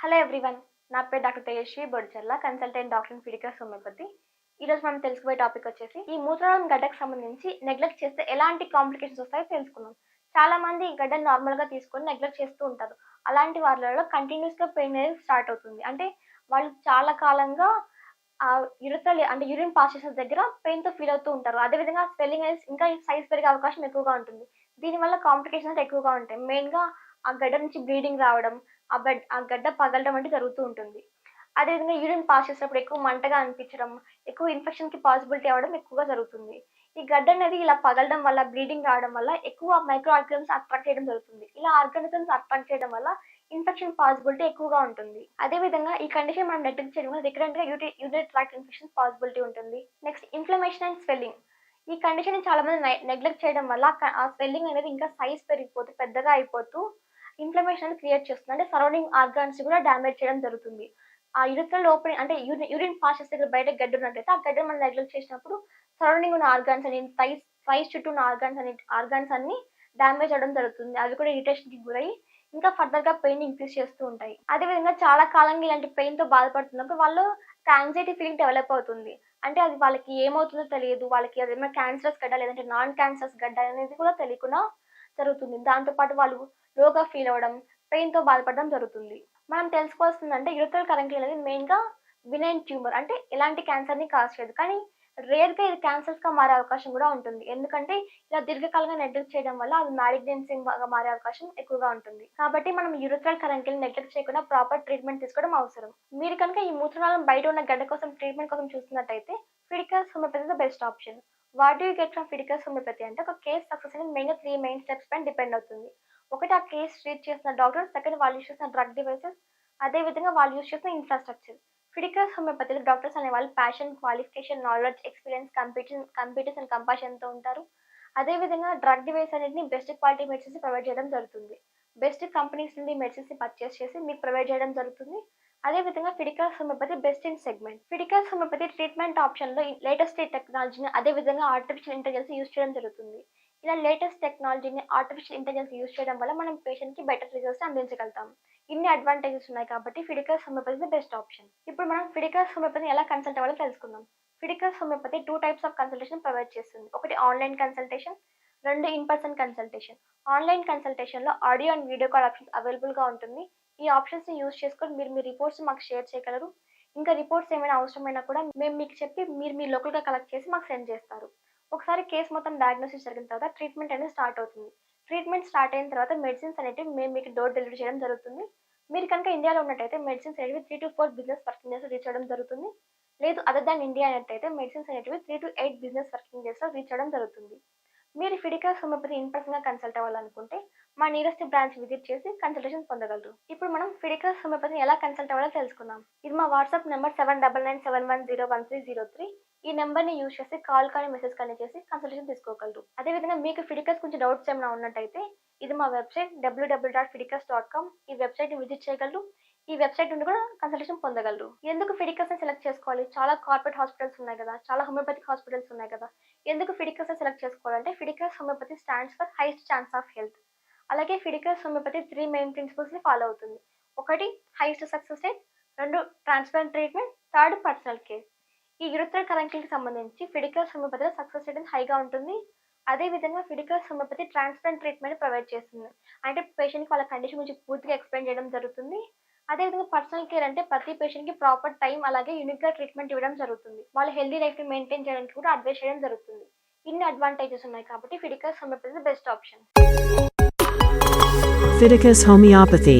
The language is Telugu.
హలో ఎవ్రీవన్ నా పేరు doctor Tejaswi Bodicherla consultant doctor in Fidicus homeopathy ఈరోజు మనం తెలుసుకోబోయే టాపిక్ వచ్చేసి ఈ మూత్రాలను గడ్డకు సంబంధించి నెగ్లెక్ట్ చేస్తే ఎలాంటి కాంప్లికేషన్స్ వస్తాయో తెలుసుకున్నాం చాలా మంది ఈ గడ్డను నార్మల్గా తీసుకొని నెగ్లెక్ట్ చేస్తూ ఉంటారు. అలాంటి వాళ్ళలో కంటిన్యూస్గా పెయిన్ అనేది స్టార్ట్ అవుతుంది. అంటే వాళ్ళు చాలా కాలంగా ఆ యురతలు అంటే యూరిన్ పాస్ చేసే దగ్గర పెయిన్తో ఫీల్ అవుతూ ఉంటారు. అదేవిధంగా స్వెల్లింగ్ అనేది ఇంకా సైజ్ పెరిగే అవకాశం ఎక్కువగా ఉంటుంది. దీనివల్ల కాంప్లికేషన్స్ ఎక్కువగా ఉంటాయి. మెయిన్గా ఆ గడ్డ నుంచి బ్లీడింగ్ రావడం ఆ బెడ్ ఆ గడ్డ పగలడం అంటే జరుగుతూ ఉంటుంది. అదేవిధంగా యూరిన్ పాస్ చేసినప్పుడు ఎక్కువ మంటగా అనిపించడం ఎక్కువ ఇన్ఫెక్షన్కి పాసిబిలిటీ అవ్వడం ఎక్కువగా జరుగుతుంది. ఈ గడ్డ అనేది ఇలా పగలడం వల్ల బ్లీడింగ్ రావడం వల్ల ఎక్కువ మైక్రో ఆర్గానిజమ్స్ అట్రాక్ట్ చేయడం జరుగుతుంది. ఇలా ఆర్గానిజమ్స్ అట్రాక్ట్ చేయడం వల్ల ఇన్ఫెక్షన్ పాసిబిలిటీ ఎక్కువగా ఉంటుంది. అదేవిధంగా ఈ కండిషన్ మనం నెగ్లెక్ట్ చేయడం వల్ల రికరెంట్గా యూరి యూరిన్ ట్రాక్ట్ ఇన్ఫెక్షన్ పాసిబిలిటీ ఉంటుంది. నెక్స్ట్ ఇన్ఫ్లమేషన్ అండ్ స్వెల్లింగ్ ఈ కండిషన్ చాలా మంది నెగ్లెక్ట్ చేయడం వల్ల ఆ స్వెల్లింగ్ అనేది ఇంకా సైజ్ పెరిగిపోతూ పెద్దగా అయిపోతూ ఇన్ఫ్లమేషన్ అనేది క్రియేట్ చేస్తుంది. అంటే సరౌండింగ్ ఆర్గాన్స్ కూడా డ్యామేజ్ చేయడం జరుగుతుంది. ఆ యూరిథ్రల్ ఓపెనింగ్ అంటే యూరిన్ యూరిన్ పాస్ దగ్గర బయట గడ్డ ఉన్నట్లయితే ఆ గడ్డ మనం నెగ్లెక్ట్ చేసినప్పుడు సరౌండింగ్ ఉన్న ఆర్గాన్స్ అని థైస్ థైస్ చుట్టూ ఉన్న ఆర్గాన్స్ అని ఆర్గాన్స్ అన్ని డ్యామేజ్ అవ్వడం జరుగుతుంది. అవి కూడా ఇరిటేషన్కి గురయ్యి ఇంకా ఫర్దర్గా పెయిన్ ఇంక్రీజ్ చేస్తూ ఉంటాయి. అదేవిధంగా చాలా కాలంగా ఇలాంటి పెయిన్తో బాధపడుతున్నప్పుడు వాళ్ళు యాంగ్జైటీ ఫీలింగ్ డెవలప్ అవుతుంది. అంటే అది వాళ్ళకి ఏమవుతుందో తెలియదు. వాళ్ళకి అదేమైనా క్యాన్సరస్ గడ్డ లేదంటే నాన్ క్యాన్సరస్ గడ్డ అనేది కూడా తెలియకుండా జరుగుతుంది. దాంతోపాటు వాళ్ళు లోగా ఫీల్ అవ్వడం పెయిన్తో బాధపడడం జరుగుతుంది. మనం తెలుసుకోవాల్సిందంటే యూరిథ్రల్ కరెంట్ అనేది మెయిన్గా వినైన్ ట్యూమర్ అంటే ఎలాంటి క్యాన్సర్ని కాజ్ చేయదు. కానీ రేర్గా ఇది క్యాన్సర్స్గా మారే అవకాశం కూడా ఉంటుంది. ఎందుకంటే ఇలా దీర్ఘకాలంగా నెగ్లెక్ట్ చేయడం వల్ల అది గా మారే అవకాశం ఎక్కువగా ఉంటుంది. కాబట్టి మనం యూరిథ్రల్ కరెంట్ని నెగ్లెక్ట్ చేయకుండా ప్రాపర్ ట్రీట్మెంట్ తీసుకోవడం అవసరం. మీరు కనుక ఈ మూత్రనాళం బయట ఉన్న గడ్డ కోసం ట్రీట్మెంట్ కోసం చూస్తున్నట్టయితే ఫిడికల్స్ homeopathy the best option what you get from ఫిడికల్స్ homeopathy అంటే ఒక కేస్ సక్సెస్ అనేది మెయిన్గా త్రీ మెయిన్ స్టెప్స్ పైన డిపెండ్ అవుతుంది. ఒకటి ఆ కేస్ ట్రీట్ చేసిన డాక్టర్ సెకండ్ వాళ్ళు యూస్ చేసిన డ్రగ్ డివైసెస్ అదేవిధంగా వాళ్ళు యూస్ చేసిన ఇన్ఫ్రాస్ట్రక్చర్ ఫిడికల్స్ హోమియోపతిలో డాక్టర్స్ అనే వాళ్ళు passion qualification knowledge experience computer computers and కంపాషన్తో ఉంటారు అదేవిధంగా డ్రగ్ డివైస్ అనేది బెస్ట్ క్వాలిటీ మెడిసిన్స్ ప్రొవైడ్ చేయడం జరుగుతుంది. బెస్ట్ కంపెనీస్ నుండి మెడిసిన్స్ పర్చేస్ చేసి మీకు ప్రొవైడ్ చేయడం జరుగుతుంది. అదేవిధంగా ఫిడికల్స్ హోమియోపతి బెస్ట్ ఇన్ సెగ్మెంట్ ఫిడికల్స్ హోమియోపతి ట్రీట్మెంట్ ఆప్షన్లో లేటెస్ట్ టెక్నాలజీని అదేవిధంగా ఆర్టిఫిషియల్ ఇంటెలిజెన్స్ యూస్ చేయడం జరుగుతుంది. ఇలా లేటెస్ట్ టెక్నాలజీని ఆర్టిఫిషియల్ ఇంటెలిజెన్స్ యూస్ చేయడం వల్ల మనం పేషెంట్కి బెటర్ రిజల్ట్స్ అందించగలుగుతాం. ఇన్ని అడ్వాంటేజెస్ ఉన్నాయి కాబట్టి ఫిడికల్స్ హోమియోపతి బెస్ట్ ఆప్షన్ ఇప్పుడు మనం ఫిడికల్స్ హోమియోపతిని ఎలా కన్సల్ట్ అవ్వాలో తెలుసుకుందాం. ఫిడికల్స్ homeopathy two types of consultation provide చేస్తుంది. ఒకటి ఆన్లైన్ కన్సల్టేషన్ రెండు in person consultation online కన్సల్టేషన్లో audio and video call options అవైలబుల్గా ఉంటుంది. ఈ ఆప్షన్స్ని యూస్ చేసుకొని మీరు మీ రిపోర్ట్స్ మాకు షేర్ చేయగలరు. ఇంకా రిపోర్ట్స్ ఏమైనా అవసరమైనా కూడా మేము మీకు చెప్పి మీరు మీ లోకల్గా కలెక్ట్ చేసి మాకు సెండ్ చేస్తారు. ఒకసారి కేసు మొత్తం డయాగ్నోసిస్ జరిగిన తర్వాత ట్రీట్మెంట్ అనేది స్టార్ట్ అవుతుంది. ట్రీట్మెంట్ స్టార్ట్ అయిన తర్వాత మెడిసిన్స్ అనేటివి మేము మీకు డోర్ డెలివరీ చేయడం జరుగుతుంది. మీరు కనుక ఇండియాలో ఉన్నట్టయితే మెడిసిన్స్ అనేవి three to four business working days reach అవ్వడం జరుగుతుంది. లేదు అదర్ దాన్ ఇండియా అన్నట్టయితే మెడిసిన్స్ అనేటివి three to eight business working డేస్లో రీచ్ అవ్వడం జరుగుతుంది. మీరు ఫిడికల్ హోమియోపతి ఇన్ పర్సన్గా కన్సల్ట్ అవ్వాలనుకుంటే మా నియరెస్ట్ బ్రాంచ్ విజిట్ చేసి కన్సల్టేషన్ పొందగలరు. ఇప్పుడు మనం ఫిడికల్ హోమియోపతిని ఎలా కన్సల్ట్ అవ్వాలో తెలుసుకుందాం. ఇది మా WhatsApp number seven double nine seven one zero one three zero three ఈ నెంబర్ని యూజ్ చేసి కాల్ కానీ మెసేజ్ కానీ చేసి కన్సల్టేషన్ తీసుకోగలరు. అదేవిధంగా మీకు ఫిడికల్స్ గురించి డౌట్స్ ఏమైనా ఉన్నట్టయితే ఇది మా వెబ్సైట్ డబ్ల్యూడబ్ల్యూ డాట్ ఫిడికల్స్ డాట్ కామ్ ఈ వెబ్సైట్ని విజిట్ చేయగలరు. ఈ వెబ్సైట్ నుండి కూడా కన్సల్టేషన్ పొందగలరు. ఎందుకు ఫిడికల్స్ సెలెక్ట్ చేసుకోవాలి? చాలా కార్పొరేట్ హాస్పిటల్స్ ఉన్నాయి కదా చాలా హోమియోపతిక్ హాస్పిటల్స్ ఉన్నాయి కదా ఎందుకు ఫిడికల్స్ సెలెక్ట్ చేసుకోవాలంటే ఫిడికల్స్ homeopathy stands for highest chance of health. అలాగే ఫిడికల్స్ హోమియోపతి త్రీ మెయిన్ ప్రిన్సిపల్స్ని ఫాలో అవుతుంది. ఒకటి హైయెస్ట్ సక్సెస్ రేట్. రెండు transplant treatment. Third personal care. ఈ యురత్ర కరెంట్కి సంబంధించి ఫిడికల్స్ హోమియోపతిలో సక్సెస్ రేట్ హైగా ఉంటుంది. అదేవిధంగా ఫిడికల్స్ హోమియోపతి ట్రాన్స్ప్లాంట్ ట్రీట్మెంట్ ప్రొవైడ్ చేస్తుంది. అంటే పేషెంట్కి వాళ్ళ కండిషన్ గురించి పూర్తిగా ఎక్స్ప్లెయిన్ చేయడం జరుగుతుంది. అదేవిధంగా పర్సనల్ కేర్ అంటే ప్రతి పేషెంట్కి ప్రాపర్ టైం అలాగే యూనిక్గా ట్రీట్మెంట్ ఇవ్వడం జరుగుతుంది. వాళ్ళ హెల్దీ లైఫ్ని మెయింటైన్ చేయడానికి కూడా అడ్వైస్ చేయడం జరుగుతుంది. ఇన్ని అడ్వాంటేజెస్ ఉన్నాయి కాబట్టి ఫిడికల్స్ హోమియోపతి బెస్ట్ ఆప్షన్. ఫిడికస్ హోమియోపతి